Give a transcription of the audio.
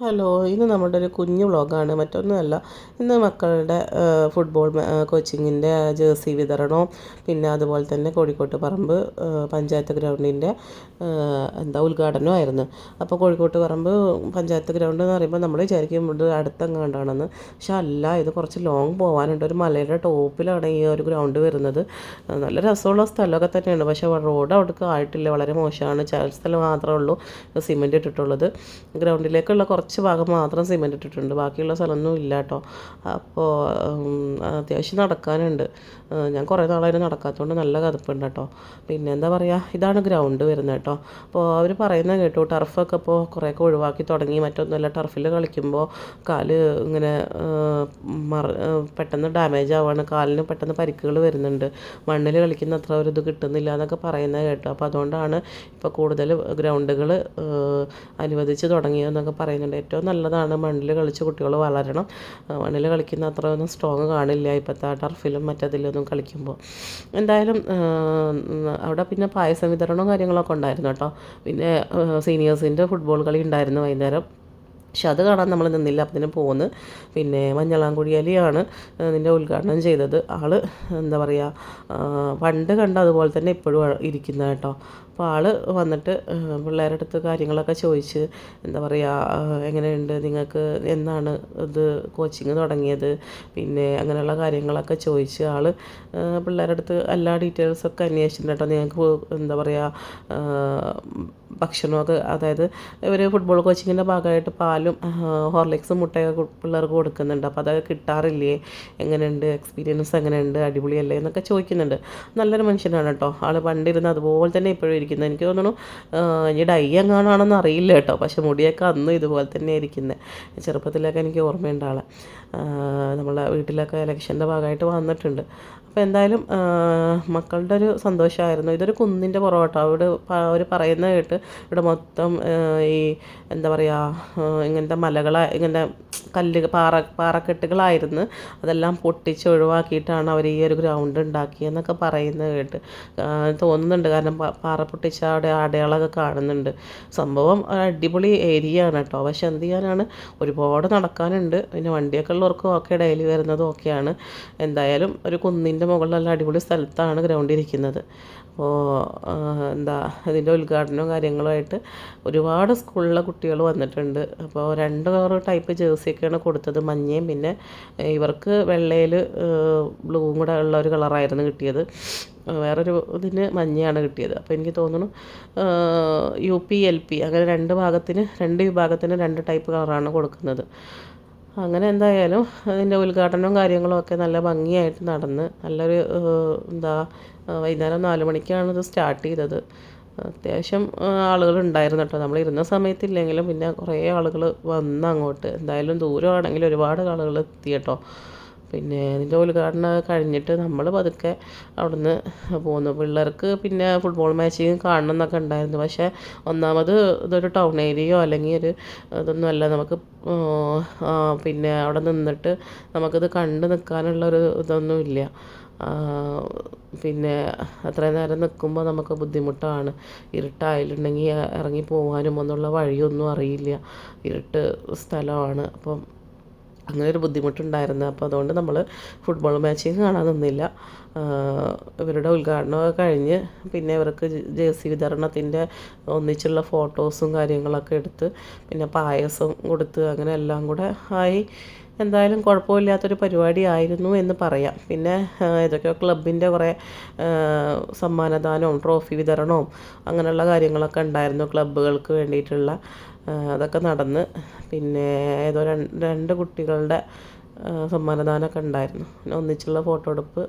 Hello ഇന്ന് നമ്മുടെ ഒരു കുഞ്ഞു വ്ളോഗാണ്. മറ്റൊന്നുമല്ല ഇന്ന് മക്കളുടെ ഫുട്ബോൾ കോച്ചിങ്ങിന്റെ ജേഴ്സി വിതരണവും പിന്നെ അതുപോലെ തന്നെ കോഴിക്കോട്ട് പറമ്പ് പഞ്ചായത്ത് ഗ്രൗണ്ടിന്റെ എന്താ ഉദ്ഘാടനമായിരുന്നു അപ്പോൾ കോഴിക്കോട്ട് പറമ്പ് പഞ്ചായത്ത് ഗ്രൗണ്ട് എന്ന് പറയുമ്പോൾ നമ്മൾ വിചാരിക്കും ഇത് അടുത്തെങ്ങാണ്ടാണെന്ന് പക്ഷെ അല്ല ഇത് കുറച്ച് ലോങ് പോകാനുണ്ട് ഒരു മലയുടെ ടോപ്പിലാണ് ഈ ഒരു ഗ്രൗണ്ട് വരുന്നത്. നല്ല രസമുള്ള സ്ഥലമൊക്കെ തന്നെയാണ്. പക്ഷേ റോഡ് അവിടേക്ക് ആയിട്ടില്ല. വളരെ മോശമാണ്. ചില സ്ഥലം മാത്രമേ ഉള്ളൂ. സിമെന്റ് ഇട്ടിട്ടുള്ളത്. ഗ്രൗണ്ടിലേക്കുള്ള കുറച്ച് ഭാഗം മാത്രം സിമെന്റ് ഇട്ടിട്ടുണ്ട്. ബാക്കിയുള്ള സ്ഥലമൊന്നും ഇല്ല കേട്ടോ. അപ്പോൾ അത്യാവശ്യം നടക്കാനുണ്ട്. ഞാൻ കുറേ നാളായിട്ട് നടക്കാത്തതുകൊണ്ട് നല്ല കതപ്പുണ്ട് കേട്ടോ. പിന്നെ എന്താ പറയുക ഇതാണ് ഗ്രൗണ്ട് വരുന്നത് കേട്ടോ. അപ്പോൾ അവർ പറയുന്നത് കേട്ടു ടർഫൊക്കെ ഇപ്പോൾ കുറേയൊക്കെ ഒഴിവാക്കി തുടങ്ങി. മറ്റൊന്നുമല്ല ടർഫിൽ കളിക്കുമ്പോൾ കാൽ ഇങ്ങനെ മറ പെട്ടെന്ന് ഡാമേജ് ആവുകയാണ് കാലിന് പെട്ടെന്ന് പരിക്കുകൾ വരുന്നുണ്ട്. മണ്ണിൽ കളിക്കുന്ന അത്ര ഒരു ഇത് കിട്ടുന്നില്ല എന്നൊക്കെ പറയുന്നത് കേട്ടോ. അപ്പോൾ അതുകൊണ്ടാണ് ഇപ്പോൾ കൂടുതൽ ഗ്രൗണ്ടുകൾ അനുവദിച്ച് തുടങ്ങിയതെന്നൊക്കെ പറയുന്നുണ്ട്. ഏറ്റവും നല്ലതാണ് മണ്ണിൽ കളിച്ച് കുട്ടികൾ വളരണം. മണ്ണിൽ കളിക്കുന്ന അത്ര ഒന്നും സ്ട്രോങ് കാണില്ല ഇപ്പോഴത്തെ ടർഫിലും മറ്റതിലൊന്നും കളിക്കുമ്പോൾ. എന്തായാലും അവിടെ പിന്നെ പായസം വിതരണവും കാര്യങ്ങളൊക്കെ ഉണ്ടായിരുന്നു കേട്ടോ. പിന്നെ സീനിയേഴ്സിന്റെ ഫുട്ബോൾ കളി ഉണ്ടായിരുന്നു വൈകുന്നേരം. പക്ഷെ അത് കാണാൻ നമ്മൾ നിന്നില്ല. അതിന് പോന്ന് പിന്നെ മഞ്ഞളാംകുഴിയലിയാണ് നിന്റെ ഉദ്ഘാടനം ചെയ്തത്. ആൾ എന്താ പറയുക പണ്ട് കണ്ട അതുപോലെ തന്നെ ഇപ്പോഴും ഇരിക്കുന്ന കേട്ടോ. അപ്പോൾ ആൾ വന്നിട്ട് പിള്ളേരുടെ അടുത്ത് കാര്യങ്ങളൊക്കെ ചോദിച്ച് എന്താ പറയുക എങ്ങനെയുണ്ട് നിങ്ങൾക്ക് എന്നാണ് ഇത് കോച്ചിങ് തുടങ്ങിയത്? പിന്നെ അങ്ങനെയുള്ള കാര്യങ്ങളൊക്കെ ചോദിച്ച് ആൾ പിള്ളേരുടെ അടുത്ത് എല്ലാ ഡീറ്റെയിൽസൊക്കെ അന്വേഷിച്ചിട്ടുണ്ട് കേട്ടോ. നിങ്ങൾക്ക് എന്താ പറയുക ഭക്ഷണമൊക്കെ അതായത് ഇവർ ഫുട്ബോൾ കോച്ചിങ്ങിന്റെ ഭാഗമായിട്ട് പാലും ഹോർലിക്സും മുട്ടയൊക്കെ പിള്ളേർക്ക് കൊടുക്കുന്നുണ്ട്. അപ്പോൾ അതൊക്കെ കിട്ടാറില്ലേ? എങ്ങനെയുണ്ട്? എക്സ്പീരിയൻസ് എങ്ങനെയുണ്ട്? അടിപൊളിയല്ലേ? എന്നൊക്കെ ചോദിക്കുന്നുണ്ട്. നല്ലൊരു മനുഷ്യനാണ് കേട്ടോ. ആൾ പണ്ടിരുന്ന് അതുപോലെ തന്നെ ഇപ്പോഴും ഇരിക്കുന്നത് എനിക്ക് തോന്നുന്നു ഇനി ഡൈ എങ്ങാനാണെന്ന് അറിയില്ല കേട്ടോ. പക്ഷെ മുടിയൊക്കെ അന്നും ഇതുപോലെ തന്നെ ഇരിക്കുന്നത് ചെറുപ്പത്തിലൊക്കെ എനിക്ക് ഓർമ്മയുണ്ട് ആളെ. നമ്മളെ വീട്ടിലൊക്കെ ഇലക്ഷന്റെ ഭാഗമായിട്ട് വന്നിട്ടുണ്ട്. അപ്പോൾ എന്തായാലും മക്കളുടെ ഒരു സന്തോഷമായിരുന്നു. ഇതൊരു കുന്നിന്റെ പുറകോട്ടോ? അവിടെ അവർ പറയുന്നത് കേട്ട് ഇവിടെ മൊത്തം ഈ എന്താ പറയുക ഇങ്ങനത്തെ മലകളായി ഇങ്ങനത്തെ കല്ല് പാറ പാറക്കെട്ടുകളായിരുന്നു. അതെല്ലാം പൊട്ടിച്ച് ഒഴിവാക്കിയിട്ടാണ് അവർ ഈ ഒരു ഗ്രൗണ്ട് ഉണ്ടാക്കിയെന്നൊക്കെ പറയുന്നത് കേട്ട് തോന്നുന്നുണ്ട്. കാരണം പാറ പൊട്ടിച്ച അവിടെ അടയാളമൊക്കെ കാണുന്നുണ്ട്. സംഭവം അടിപൊളി ഏരിയ ആണ് കേട്ടോ. പക്ഷെ എന്ത് ചെയ്യാനാണ്? ഒരുപാട് നടക്കാനുണ്ട്. പിന്നെ വണ്ടിയൊക്കെ ഉള്ളവർക്കും ഒക്കെ ഡെയിലി വരുന്നതും ഒക്കെയാണ്. എന്തായാലും ഒരു കുന്നിന്റെ മുകളിലുള്ള അടിപൊളി സ്ഥലത്താണ് ഗ്രൗണ്ട് ഇരിക്കുന്നത്. അപ്പോൾ എന്താ ഇതിന്റെ ഉദ്ഘാടനവും കാര്യങ്ങളുമായിട്ട് ഒരുപാട് സ്കൂളിലെ കുട്ടികൾ വന്നിട്ടുണ്ട്. അപ്പോൾ രണ്ട് കളർ ടൈപ്പ് ജേഴ്സിയൊക്കെയാണ് കൊടുത്തത്. മഞ്ഞയും പിന്നെ ഇവർക്ക് വെള്ളയിൽ ബ്ലൂവും കൂടെ ഉള്ള ഒരു കളറായിരുന്നു കിട്ടിയത്. വേറൊരു ഇതിന് മഞ്ഞയാണ് കിട്ടിയത്. അപ്പോൾ എനിക്ക് തോന്നുന്നു യു പി എൽ പി അങ്ങനെ രണ്ട് ഭാഗത്തിന് രണ്ട് വിഭാഗത്തിന് രണ്ട് ടൈപ്പ് കളറാണ് കൊടുക്കുന്നത്. അങ്ങനെ എന്തായാലും അതിന്റെ ഉദ്ഘാടനവും കാര്യങ്ങളും ഒക്കെ നല്ല ഭംഗിയായിട്ട് നടന്ന് നല്ലൊരു എന്താ വൈകുന്നേരം നാല് മണിക്കാണ് ഇത് സ്റ്റാർട്ട് ചെയ്തത്. അത്യാവശ്യം ആളുകൾ ഉണ്ടായിരുന്നു കേട്ടോ. നമ്മൾ ഇരുന്ന സമയത്തില്ലെങ്കിലും പിന്നെ കുറേ ആളുകൾ വന്ന് അങ്ങോട്ട്. എന്തായാലും ദൂരമാണെങ്കിൽ ഒരുപാട് ആളുകൾ എത്തി കേട്ടോ. പിന്നെ ഇതിന്റെ ഉദ്ഘാടനം കഴിഞ്ഞിട്ട് നമ്മൾ പതുക്കെ അവിടുന്ന് പോന്നു. പിള്ളേർക്ക് പിന്നെ ഫുട്ബോൾ മാച്ചിങ് കാണണം എന്നൊക്കെ ഉണ്ടായിരുന്നു. പക്ഷേ ഒന്നാമത് ഇതൊരു ടൗൺ ഏരിയയോ അല്ലെങ്കിൽ ഒരു ഇതൊന്നും അല്ല. നമുക്ക് പിന്നെ അവിടെ നിന്നിട്ട് നമുക്കിത് കണ്ടു നിൽക്കാനുള്ള ഒരു ഇതൊന്നും ഇല്ല. പിന്നെ അത്രയും നേരം നിൽക്കുമ്പോൾ നമുക്ക് ബുദ്ധിമുട്ടാണ്. ഇരുട്ടായിട്ടുണ്ടെങ്കിൽ ഇറങ്ങി പോകാനും ഒന്നുള്ള വഴിയൊന്നും അറിയില്ല. ഇരുട്ട് സ്ഥലമാണ്. അപ്പം അങ്ങനെ ഒരു ബുദ്ധിമുട്ടുണ്ടായിരുന്നു. അപ്പോൾ അതുകൊണ്ട് നമ്മൾ ഫുട്ബോൾ മാച്ചിങ് കാണാൻ നിന്നില്ല. ഇവരുടെ ഉദ്ഘാടനമൊക്കെ കഴിഞ്ഞ് പിന്നെ ഇവർക്ക് ജേഴ്സി വിതരണത്തിന്റെ ഒന്നിച്ചുള്ള ഫോട്ടോസും കാര്യങ്ങളൊക്കെ എടുത്ത് പിന്നെ പായസം കൊടുത്ത് അങ്ങനെ എല്ലാം കൂടെ ആയി. എന്തായാലും കുഴപ്പമില്ലാത്തൊരു പരിപാടിയായിരുന്നു എന്ന് പറയാം. പിന്നെ ഏതൊക്കെയോ ക്ലബിന്റെ കുറേ സമ്മാനദാനവും ട്രോഫി വിതരണവും അങ്ങനെയുള്ള കാര്യങ്ങളൊക്കെ ഉണ്ടായിരുന്നു ക്ലബ്ബുകൾക്ക് വേണ്ടിയിട്ടുള്ള. അതൊക്കെ നടന്ന് പിന്നെ ഏതോ രണ്ട് കുട്ടികളുടെ സമ്മാനദാനമൊക്കെ ഉണ്ടായിരുന്നു. പിന്നെ ഒന്നിച്ചുള്ള ഫോട്ടോ എടുപ്പ്